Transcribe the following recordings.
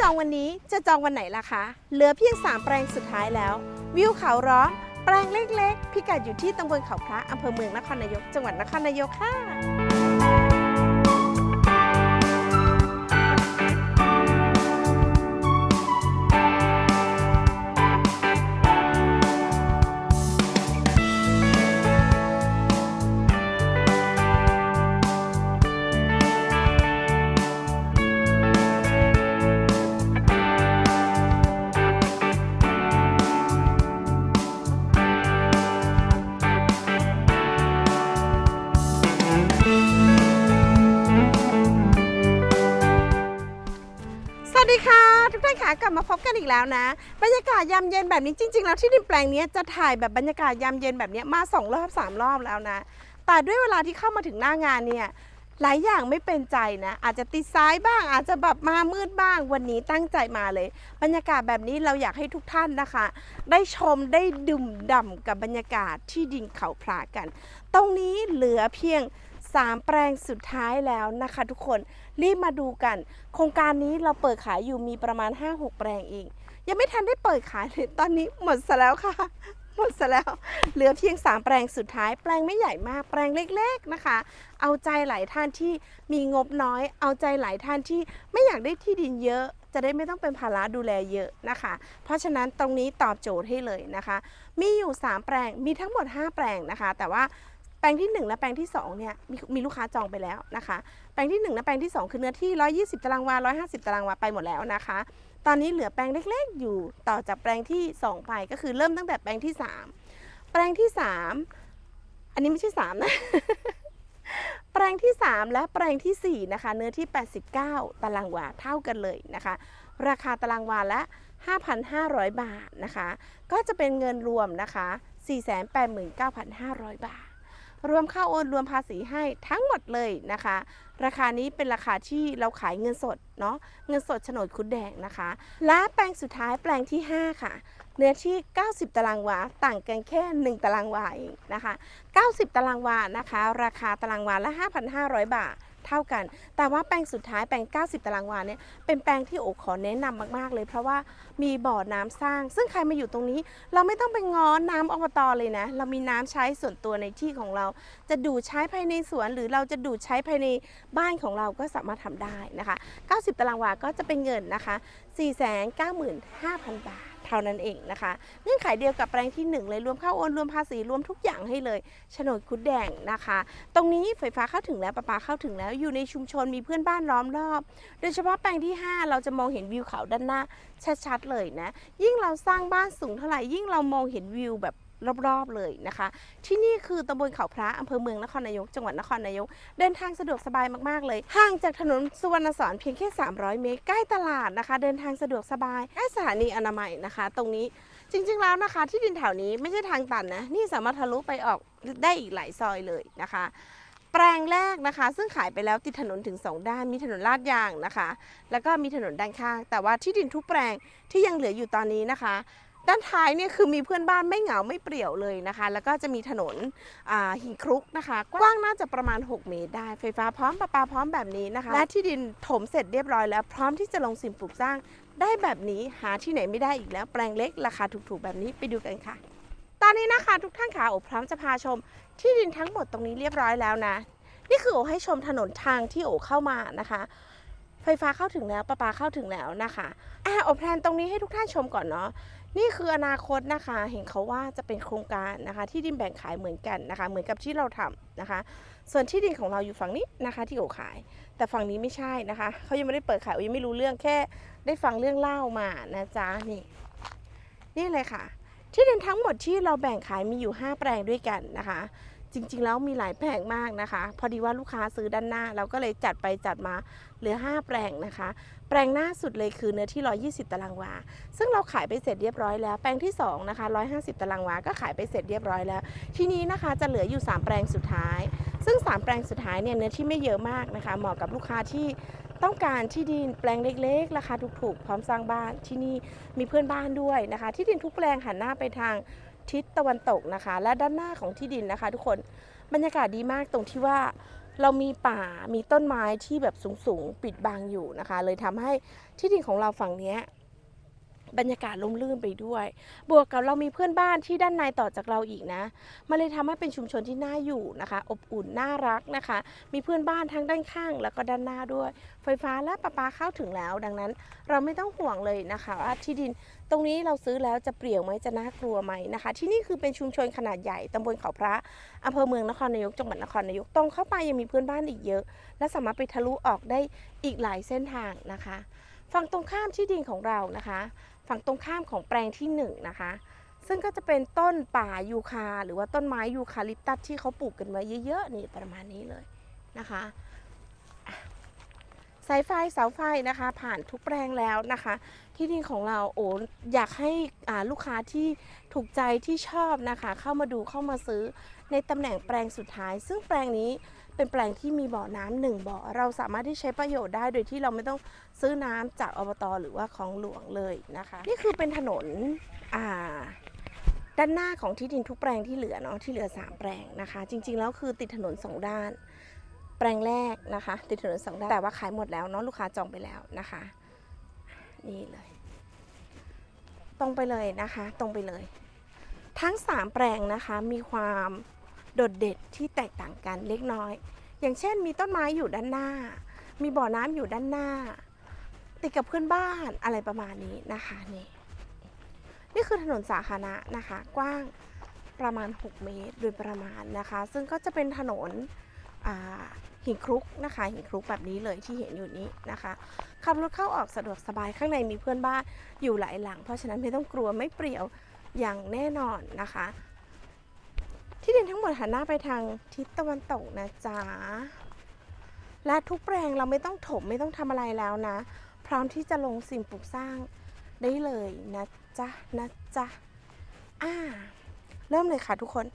จองวันนี้จะจองวันไหนล่ะคะ เหลือเพียง 3 แปลงสุดท้ายแล้ว วิวเขาร้อง แปลงเล็กๆ พิกัดอยู่ที่ตำบลเขาพระอำเภอเมืองนครนายก จังหวัดนครนายกค่ะ คะกลับมาพบกันอีกแล้วนะ บรรยากาศยามเย็นแบบนี้จริง ๆ แล้วที่ดินแปลงนี้จะถ่ายแบบบรรยากาศยามเย็นแบบนี้มาสองรอบสามรอบแล้วนะ แต่ด้วยเวลาที่เข้ามาถึงหน้างานเนี่ยหลายอย่างไม่เป็นใจนะ อาจจะติดซ้ายบ้าง อาจจะแบบมามืดบ้าง วันนี้ตั้งใจมาเลย บรรยากาศแบบนี้เราอยากให้ทุกท่านนะคะ ได้ชมได้ดื่มด่ำกับบรรยากาศที่ดินเขาพระกัน ตรงนี้เหลือเพียง 3 แปลงสุดท้ายแล้วนะคะทุกคนรีบมาดูกัน โครงการนี้เราเปิดขายอยู่มีประมาณ 5-6 แปลงเอง ยังไม่ทันได้เปิดขายเลยตอนนี้หมดซะแล้วค่ะ หมดซะแล้ว เหลือเพียง 3 แปลงสุดท้ายแปลงไม่ใหญ่มากแปลงเล็กๆนะคะ เอาใจหลายท่านที่มีงบน้อย เอาใจหลายท่านที่ไม่อยากได้ที่ดินเยอะ จะได้ไม่ต้องเป็นภาระดูแลเยอะนะคะ เพราะฉะนั้นตรงนี้ตอบโจทย์ให้เลยนะคะ มีอยู่ 3 แปลงมีทั้งหมด 5 แปลงนะคะ แต่ว่า แปลงที่ 1 และแปลงที่ 2 เนี่ยมีมีลูกค้าจองไปแล้วนะคะ แปลงที่ 1 และแปลงที่ 2 คือเนื้อที่ 120 ตารางวา 150 ตารางวาไปหมดแล้วนะคะ ตอนนี้เหลือแปลงเล็กๆ อยู่ต่อจากแปลงที่ 2 ไปก็คือเริ่มตั้งแต่แปลงที่ 3 แปลงที่ 3 อันนี้ไม่ใช่ 3 นะ แปลงที่ 3 และแปลงทีสี่4 นะคะ เนื้อที่ 89 ตารางวาเท่ากันเลยนะคะ ราคาตารางวาละ 5,500 บาทนะคะ ก็จะเป็นเงินรวมนะคะ 489,500 บาท รวมค่าโอนรวมภาษีให้ทั้งหมดเลยนะคะ ราคานี้เป็นราคาที่เราขายเงินสดเนาะเงินสดโฉนดคุดแดงนะคะ และแปลงสุดท้ายแปลงที่ 5 ค่ะ เนื้อที่ 90 ตารางวา ต่างกันแค่ 1 ตารางวาเองนะคะ 90 ตารางวานะคะ ราคาตารางวาละ 5,500 บาท เท่ากัน แต่ว่าแปลงสุดท้ายแปลง 90 ตารางวาเนี่ยเป็นแปลงที่โอขอแนะนำมากๆเลย เพราะว่ามีบ่อน้ำสร้าง ซึ่งใครมาอยู่ตรงนี้ เราไม่ต้องไปง้อน้ำอบตเลยนะ เรามีน้ำใช้ส่วนตัวในที่ของเรา จะดูดใช้ภายในสวน หรือเราจะดูดใช้ภายในบ้านของเราก็สามารถทำได้นะคะ 90 ตารางวาก็จะเป็นเงินนะคะ 495,000 บาท เท่านั้นเองนะคะเงื่อนไขเดียวกับแปลงที่ 1 เลยรวมค่าโอนรวมภาษีรวมทุกอย่างให้เลยโฉนดคุดแดงนะคะ ตรงนี้ไฟฟ้าเข้าถึงแล้วประปาเข้าถึงแล้วอยู่ในชุมชนมีเพื่อนบ้านล้อมรอบ โดยเฉพาะแปลงที่ 5 เราจะมองเห็นวิวเขาด้านหน้าชัดๆเลยนะ ยิ่งเราสร้างบ้านสูงเท่าไหร่ยิ่งเรามองเห็นวิวแบบ รอบๆเลยนะคะ ที่นี่คือตำบลเขาพระอำเภอเมืองนครนายก จังหวัดนครนายก เดินทางสะดวกสบายมากๆเลยห่างจากถนนสุวรรณสอนเพียงแค่ 300 เมตรใกล้ตลาดนะคะ เดินทางสะดวกสบายใกล้สถานีอนามัยนะคะ ตรงนี้จริงๆแล้วนะคะ ที่ดินแถวนี้ไม่ใช่ทางตันนะนี่สามารถทะลุไปออกได้อีกหลายซอยเลยนะคะแปลงแรกนะคะ ซึ่งขายไปแล้วติดถนนถึง 2 ด้าน มีถนนลาดยางนะคะ แล้วก็มีถนนด้านข้าง แต่ว่าที่ดินทุกแปลงที่ยังเหลืออยู่ตอนนี้นะคะ ด้านท้ายเนี่ยคือมีเพื่อนบ้านไม่เหงาไม่เปรี่ยวเลยนะคะ แล้วก็จะมีถนนหินครุกนะคะ กว้างน่าจะประมาณ 6 เมตรได้ ไฟฟ้าพร้อมประปาพร้อมแบบนี้นะคะ และที่ดินถมเสร็จเรียบร้อยแล้ว พร้อมที่จะลงสิ่งปลูกสร้าง ได้แบบนี้หาที่ไหนไม่ได้อีกแล้ว แปลงเล็กราคาถูกๆแบบนี้ไปดูกันค่ะ ตอนนี้นะคะทุกท่านค่ะโอพร้อมจะพาชม ที่ดินทั้งหมดตรงนี้เรียบร้อยแล้วนะ นี่คือโอให้ชมถนนทางที่โอเข้ามานะคะ ฟฟ้าเข้าถึงแล้วประปาเข้าถึงแล้วนะคะอะโอแพลนตรงนี้ให้ทุกท่านชมก่อนเนาะนี่คืออนาคตนะคะ เห็นเขาว่าจะเป็นโครงการนะคะ ที่ดินแบ่งขายเหมือนกันนะคะ เหมือนกับที่เราทำนะคะ ส่วนที่ดินของเราอยู่ฝั่งนี้นะคะที่โอขาย แต่ฝั่งนี้ไม่ใช่นะคะเขายังไม่ได้เปิดขายยังไม่รู้เรื่องแค่ ได้ฟังเรื่องเล่ามานะจ๊ะนี่ นี่เลยค่ะ ที่ดินทั้งหมดที่เราแบ่งขายมีอยู่ 5 แปลงด้วยกันนะคะ จริง ๆ แล้วมีหลายแปลงมากนะคะ พอดีว่าลูกค้าซื้อด้านหน้า เราก็เลยจัดไปจัดมาเหลือ 5 แปลงนะคะ แปลงหน้าสุดเลยคือเนื้อที่ 120 ตารางวา ซึ่งเราขายไปเสร็จเรียบร้อยแล้ว แปลงที่2นะคะ 150 ตารางวา ก็ขายไปเสร็จเรียบร้อยแล้ว ทีนี้นะคะจะเหลืออยู่ 3 แปลงสุดท้าย ซึ่ง 3 แปลงสุดท้ายเนี่ยเนื้อที่ไม่เยอะมากนะคะ เหมาะกับลูกค้าที่ต้องการที่ดินแปลงเล็กๆ ราคาถูกๆ พร้อมสร้างบ้านที่นี่มีเพื่อนบ้านด้วยนะคะ ที่ดินทุกแปลงหันหน้าไปทาง ทิศตะวันตกนะคะ และด้านหน้าของที่ดินนะคะ ทุกคนบรรยากาศดีมากตรงที่ว่าเรามีป่ามีต้นไม้ที่แบบสูงๆ ปิดบังอยู่นะคะ เลยทำให้ที่ดินของเราฝั่งนี้ บรรยากาศร่มรื่นไปด้วย บวกกับเรามีเพื่อนบ้านที่ด้านในต่อจากเราอีกนะมันเลยทำให้เป็นชุมชนที่น่าอยู่นะคะ อบอุ่นน่ารักนะคะ มีเพื่อนบ้านทั้งด้านข้าง แล้วก็ด้านหน้าด้วย ไฟฟ้าและประปาเข้าถึงแล้ว ดังนั้น เราไม่ต้องห่วงเลยนะคะว่าที่ดินตรงนี้เราซื้อแล้วจะเปรี่ยวไหมจะน่ากลัวไหมนะคะ ที่นี่คือเป็นชุมชนขนาดใหญ่ตำบลเขาพระอำเภอเมืองนครนายกจังหวัดนครนายกตรงเข้าไปยังมีเพื่อนบ้านอีกเยอะ และสามารถไปทะลุออกได้อีกหลายเส้นทางนะคะ ฝั่งตรงข้ามที่ดินของเรานะคะ ฝั่งตรงข้ามของแปลงที่หนึ่งนะคะ ซึ่งก็จะเป็นต้นป่ายูคา หรือว่าต้นไม้ยูคาลิปตัสที่เขาปลูกกันไว้เยอะๆนี่ประมาณนี้เลยนะคะสายไฟเสาไฟนะคะ ผ่านทุกแปลงแล้วนะคะ ที่ดินของเราโอ้อยากให้อ่าลูกค้าที่ถูกใจที่ชอบนะคะ เข้ามาดูเข้ามาซื้อในตำแหน่งแปลงสุดท้าย ซึ่งแปลงนี้ เป็นแปลงที่มีบ่อน้ำหนึ่งบ่อ เราสามารถที่ใช้ประโยชน์ได้โดยที่เราไม่ต้องซื้อน้ำจากอบตหรือว่าของหลวงเลยนะคะ นี่คือเป็นถนนอ่าด้านหน้าของที่ดินทุกแปลงที่เหลือเนาะที่เหลือ 3 แปลงนะคะ จริง ๆ แล้วคือติดถนนสองด้าน แปลงแรกนะคะ ติดถนนสองด้านแต่ว่าขายหมดแล้วเนาะลูกค้าจองไปแล้วนะคะ นี่เลย ตรงไปเลยนะคะ ตรงไปเลย ทั้ง 3 แปลงนะคะมีความ โดดเด่นที่แตกต่างกันเล็กน้อย อย่างเช่นมีต้นไม้อยู่ด้านหน้า มีบ่อน้ำอยู่ด้านหน้า ติดกับเพื่อนบ้านอะไรประมาณนี้นะคะนี่นี่คือถนนสาธารณะนะคะ กว้างประมาณ 6 เมตรโดยประมาณนะคะ ซึ่งก็จะเป็นถนนหินคลุกนะคะหินคลุกแบบนี้เลยที่เห็นอยู่นี้นะคะขับรถเข้าออกสะดวกสบายข้างในมีเพื่อนบ้านอยู่หลายหลัง เพราะฉะนั้นไม่ต้องกลัวไม่เปรี่ยวอย่างแน่นอนนะคะ ที่ดินทั้งหมดหันหน้าไปทางทิศตะวันตกนะจ๊ะ และทุกแปลงเราไม่ต้องถมไม่ต้องทำอะไรแล้วนะ พร้อมที่จะลงสิ่งปลูกสร้างได้เลยนะจ๊ะนะจ๊ะอ่าเริ่มเลยค่ะทุกคน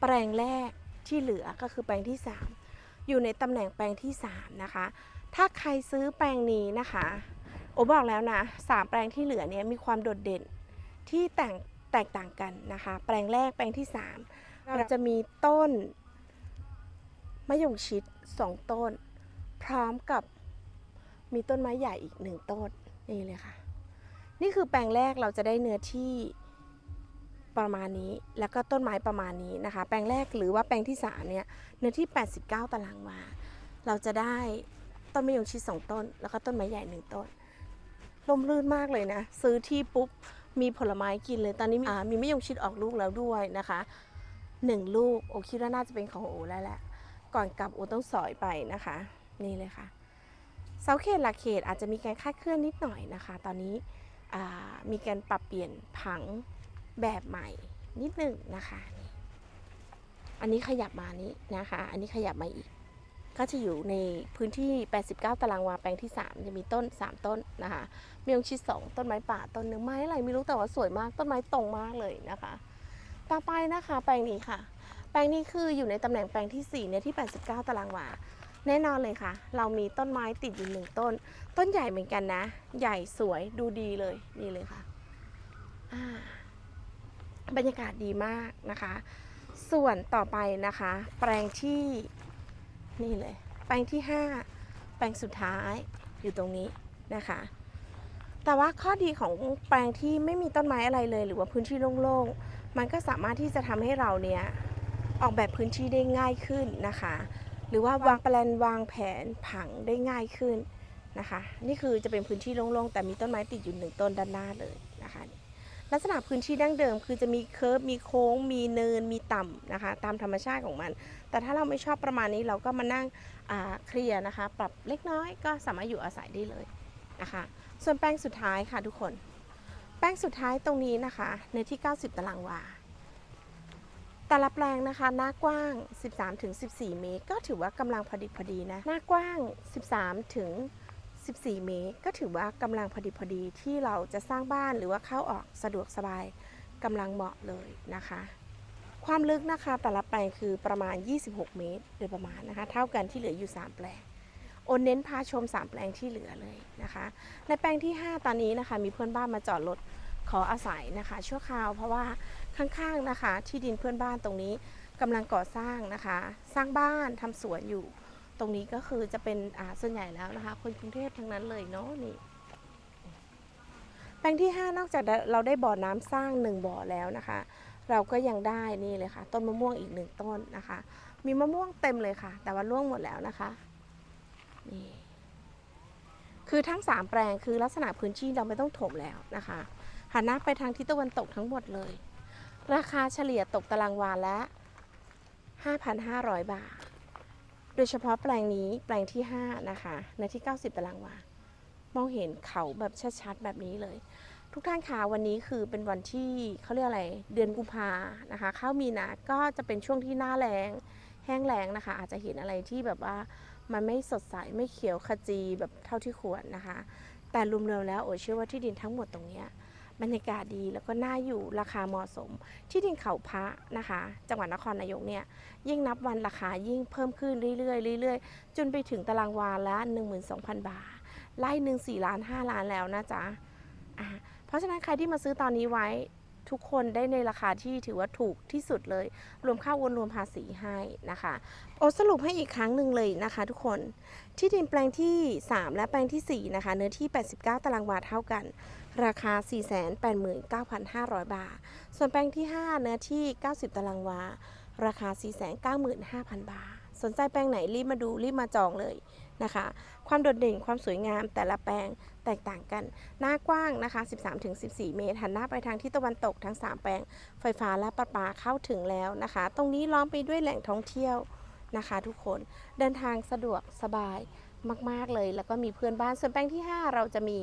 แปลงแรกที่เหลือก็คือแปลงที่ 3 อยู่ในตำแหน่งแปลงที่ 3 นะคะ ถ้าใครซื้อแปลงนี้นะคะ โอบอกแล้วนะสามแปลงที่เหลือเนี่ยมีความโดดเด่นที่แตก แตกต่างกันนะคะ แปลงแรกแปลงที่ 3 เราจะมีต้นมะยงชิด 2 ต้น พร้อมกับมีต้นไม้ใหญ่อีกหนึ่งต้นนี่เลยค่ะ นี่คือแปลงแรกเราจะได้เนื้อที่ประมาณนี้แล้วก็ต้นไม้ประมาณนี้นะคะ แปลงแรกหรือว่าแปลงที่สามเนี่ยเนื้อที่ 89 ตารางวาเราจะได้ต้นมะยงชิดสองต้น แล้วก็ต้นไม้ใหญ่หนึ่งต้นลมรื่นมากเลยนะ ซื้อที่ปุ๊บ มีผลไม้กินเลยตอนนี้มีอ่ามีมะยงชิดออกลูกแล้วด้วยนะคะหนึ่งลูกโอคิดว่าน่าจะเป็นของโอแล้วแหละ ก่อนกลับโอต้องสอยไปนะคะ นี่เลยค่ะเสาเขตหลักเขตอาจจะมีการคาดเคลื่อนนิดหน่อยนะคะ ตอนนี้มีการปรับเปลี่ยนผังแบบใหม่นิดหนึ่งนะคะ อันนี้ขยับมานี้นะคะ อันนี้ขยับมาอีก ก็จะอยู่ในพื้นที่ 89 ตารางวาแปลงที่ 3 จะมีต้น 3 ต้นนะคะมีองชิด2ต้นไม้ป่าต้นหนึ่งไม้อะไรไม่รู้แต่ว่าสวยมากต้นไม้ตรงมากเลยนะคะ ต่อไปนะคะแปลงนี้ค่ะ แปลงนี้คืออยู่ในตำแหน่งแปลงที่4เนี่ยที่ 89 ตารางวาแน่นอนเลยค่ะ เรามีต้นไม้ติดอยู่หนึ่งต้น ต้นใหญ่เหมือนกันนะ ใหญ่สวยดูดีเลยนี่เลยค่ะบรรยากาศดีมากนะคะ ส่วนต่อไปนะคะ แปลงที่ นี่เลย แปลงที่ 5 แปลงสุดท้ายอยู่ตรงนี้นะคะ แต่ว่าข้อดีของแปลงที่ไม่มีต้นไม้อะไรเลย หรือว่าพื้นที่โล่งๆ มันก็สามารถที่จะทำให้เราเนี่ยออกแบบพื้นที่ได้ง่ายขึ้นนะคะ หรือว่าวางแปลนวางแผนผังได้ง่ายขึ้นนะคะ นี่คือจะเป็นพื้นที่โล่งๆ แต่มีต้นไม้ติดอยู่หนึ่งต้นด้านหน้าเลยนะคะ ลักษณะพื้นที่ดั้งเดิม คือจะมีเคิร์ฟมีโค้ง มีเนินมีต่ำนะคะ ตามธรรมชาติของมัน แต่ถ้าเราไม่ชอบประมาณนี้เราก็มานั่งเคลียร์นะคะ ปรับเล็กน้อยก็สามารถอยู่อาศัยได้เลยนะคะ ส่วนแปลงสุดท้ายค่ะทุกคน แปลงสุดท้ายตรงนี้นะคะเนื้อที่ 90 ตารางวาแต่ละแปลงนะคะหน้ากว้าง 13-14 เมตร ก็ถือว่ากำลังพอดีพอดีนะ หน้ากว้าง 13ถึง 14 เมตร ก็ถือว่ากำลังพอดีพอดีที่เราจะสร้างบ้านหรือว่าเข้าออกสะดวกสบายกำลังเหมาะเลยนะคะ ความลึกนะคะแต่ละแปลงคือประมาณ 26 เมตรโดยประมาณนะคะ เท่ากันที่เหลืออยู่ 3 แปลงโอนเน้นพาชม 3 แปลงที่เหลือเลยนะคะ ในแปลงที่ 5 ตอนนี้นะคะ มีเพื่อนบ้านมาจอดรถขออาศัยนะคะ ชั่วคราวเพราะว่าข้างๆนะคะ ที่ดินเพื่อนบ้านตรงนี้กำลังก่อสร้างนะคะ สร้างบ้านทำสวนอยู่ ตรงนี้ก็คือจะเป็นอ่าส่วนใหญ่แล้วนะคะ คนกรุงเทพทั้งนั้นเลยเนาะนี่แปลงที่ 5 นอกจากเราได้บ่อน้ำสร้างหนึ่งบ่อแล้วนะคะ เราก็ยังได้นี่เลยค่ะ ต้นมะม่วงอีกหนึ่งต้นนะคะ มีมะม่วงเต็มเลยค่ะ แต่ว่าร่วงหมดแล้วนะคะนี่คือทั้ง 3 แปลงคือลักษณะพื้นที่เราไม่ต้องถมแล้วนะคะหันหน้าไปทางทิศตะวันตกทั้งหมดเลย ราคาเฉลี่ยตกตารางวาละ 5,500 บาท โดยเฉพาะแปลงนี้แปลงที่ 5 นะคะในที่ 90 ตารางวามองเห็นเขาแบบชัดๆ แบบนี้เลย ทุกท่านคะวันนี้คือเป็นวันที่เขาเรียกอะไร เดือนกุมภานะคะเข้ามีนาก็จะเป็นช่วงที่หน้าแรงแห้งแล้งนะคะ อาจจะเห็นอะไรที่แบบว่ามันไม่สดใสไม่เขียวขจีแบบเท่าที่ควรนะคะ แต่รวมๆแล้วโอเชื่อว่าที่ดินทั้งหมดตรงเนี้ย บรรยากาศดีแล้วก็น่าอยู่ราคาเหมาะสม ที่ดินเขาพระนะคะ จังหวัดนครนายกเนี่ยยิ่งนับวันราคายิ่งเพิ่มขึ้นเรื่อยๆเรื่อยๆ จนไปถึงตารางวาละ 12,000 บาทไล่หนึ่งสี่ล้านห้าล้านแล้วนะจ๊ะะเพราะฉะนั้นใครที่มาซื้อตอนนี้ไว้ทุกคนได้ในราคาที่ถือว่าถูกที่สุดเลย รวมค่าวนรวมภาษีให้นะคะ โอสรุปให้อีกครั้งหนึ่งเลยนะคะ ทุกคนที่ดินแปลงที่ 3 และแปลงทีสี่4 นะคะ เนื้อที่ 89 ตารางวาเท่ากัน ราคา 489,500 บาท ส่วนแปลงที่ 5 เนื้อที่ 90 ตารางวา ราคา 495,000 บาท สนใจแปลงไหนรีบมาดูรีบมาจองเลยนะคะ ความโดดเด่นความสวยงามแต่ละแปลงแตกต่างกัน หน้ากว้างนะคะ 13-14 เมตร หันหน้าไปทางทิศตะวันตกทั้ง 3 แปลง ไฟฟ้าและประปาเข้าถึงแล้วนะคะ ตรงนี้ล้อมไปด้วยแหล่งท่องเที่ยวนะคะทุกคน เดินทางสะดวกสบายมาก ๆ เลย แล้วก็มีเพื่อนบ้าน ส่วนแปลงที่ 5 เราจะมี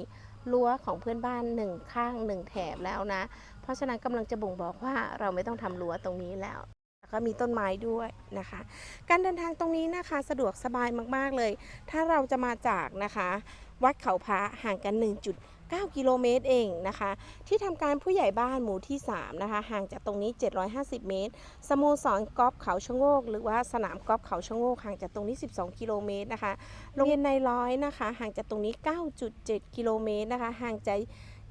รั้วของเพื่อนบ้านหนึ่งข้างหนึ่งแถบแล้วนะ เพราะฉะนั้นกำลังจะบ่งบอกว่าเราไม่ต้องทำรั้วตรงนี้แล้วแล้วก็มีต้นไม้ด้วยนะคะ การเดินทางตรงนี้นะคะสะดวกสบายมากๆเลย ถ้าเราจะมาจากนะคะ วัดเขาพระห่างกัน 9 กิโลเมตรเองนะคะ ที่ทำการผู้ใหญ่บ้านหมู่ที่ 3 นะคะ ห่างจากตรงนี้ 750 เมตร สโมสรกอล์ฟเขาชะโงก หรือว่าสนามกอล์ฟเขาชะโงกห่างจากตรงนี้ 12 กิโลเมตรนะคะ โรงเรียนในร้อยนะคะ ห่างจากตรงนี้ 9.7 กิโลเมตรนะคะ ห่างจาก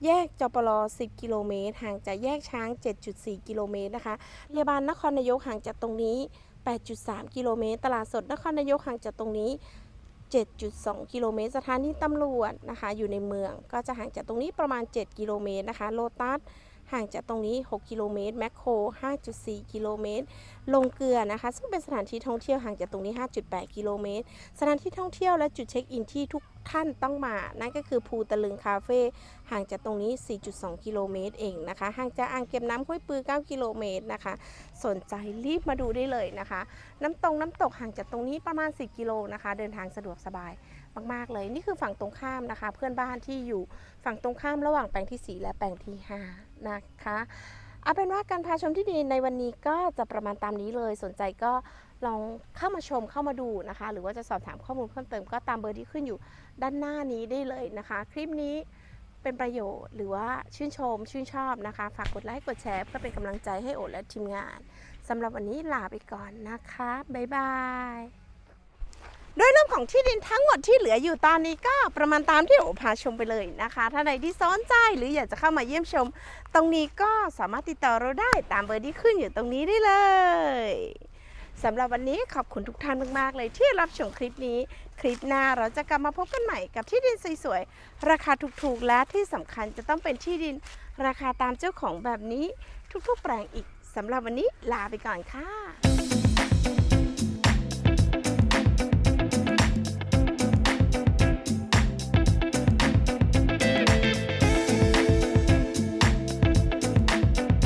แยกจปร10 กิโลเมตร ห่างจากแยกช้าง 7.4 กิโลเมตรนะคะโรงพยาบาลนครนายกห่างจากตรงนี้ 8.3 กิโลเมตร ตลาดสดนครนายกห่างจากตรงนี้ 7.2 กิโลเมตร สถานีตำรวจนะคะ อยู่ในเมืองก็จะห่างจากตรงนี้ประมาณ 7 กิโลเมตรนะคะ โลตัส ห่างจากตรงนี้ 6 กิโลเมตรแมคโคร 5.4 กิโลเมตร ลงเกลือนะคะ ซึ่งเป็นสถานที่ท่องเที่ยวห่างจากตรงนี้ 5.8 กิโลเมตร สถานที่ท่องเที่ยวและจุดเช็คอินที่ทุกท่านต้องมา นั่นก็คือภูตะลึงคาเฟ่ห่างจากตรงนี้ 4.2 กิโลเมตรเองนะคะ ห่างจากอ่างเก็บน้ำห้วยปือ 9 กิโลเมตรนะคะ สนใจรีบมาดูได้เลยนะคะ น้ำตรงน้ำตกห่างจากตรงนี้ประมาณ 10 กิโลนะคะ เดินทางสะดวกสบายมาก ๆ เลย นี่คือฝั่งตรงข้ามนะคะ เพื่อนบ้านที่อยู่ฝั่งตรงข้ามระหว่างแปลงที่ 4 และแปลงที่ 5 นะคะเอาเป็นว่าการพาชมที่ดินในวันนี้ก็จะประมาณตามนี้เลย สนใจก็ลองเข้ามาชมเข้ามาดูนะคะ หรือว่าจะสอบถามข้อมูลเพิ่มเติมก็ตามเบอร์ที่ขึ้นอยู่ด้านหน้านี้ได้เลยนะคะ คลิปนี้เป็นประโยชน์หรือว่าชื่นชมชื่นชอบนะคะ ฝากกดไลค์กดแชร์เพื่อเป็นกำลังใจให้โอและทีมงานสำหรับวันนี้ลาไปก่อนนะคะ บ๊ายบาย โดยเรวมของที่ดินทั้งหมดที่เหลืออยู่ตอนนี้ก็ประมาณตามที่โอพาชมไปเลยนะคะ ถ้าใดที่สนใจหรืออยากจะเข้ามาเยี่ยมชม ตรงนี้ก็สามารถติดต่อเราได้ตามเบอร์ที่ขึ้นอยู่ตรงนี้ได้เลยสำหรับวันนี้ขอบคุณทุกท่านมากๆ เลยที่รับชมคลิปนี้ คลิปหน้าเราจะกลับมาพบกันใหม่กับที่ดินสวยๆ ราคาถูกๆ และที่สำคัญจะต้องเป็นที่ดิน ราคาตามเจ้าของแบบนี้ ทุกๆ แปลงอีกสำหรับวันนี้ลาไปก่อนค่ะ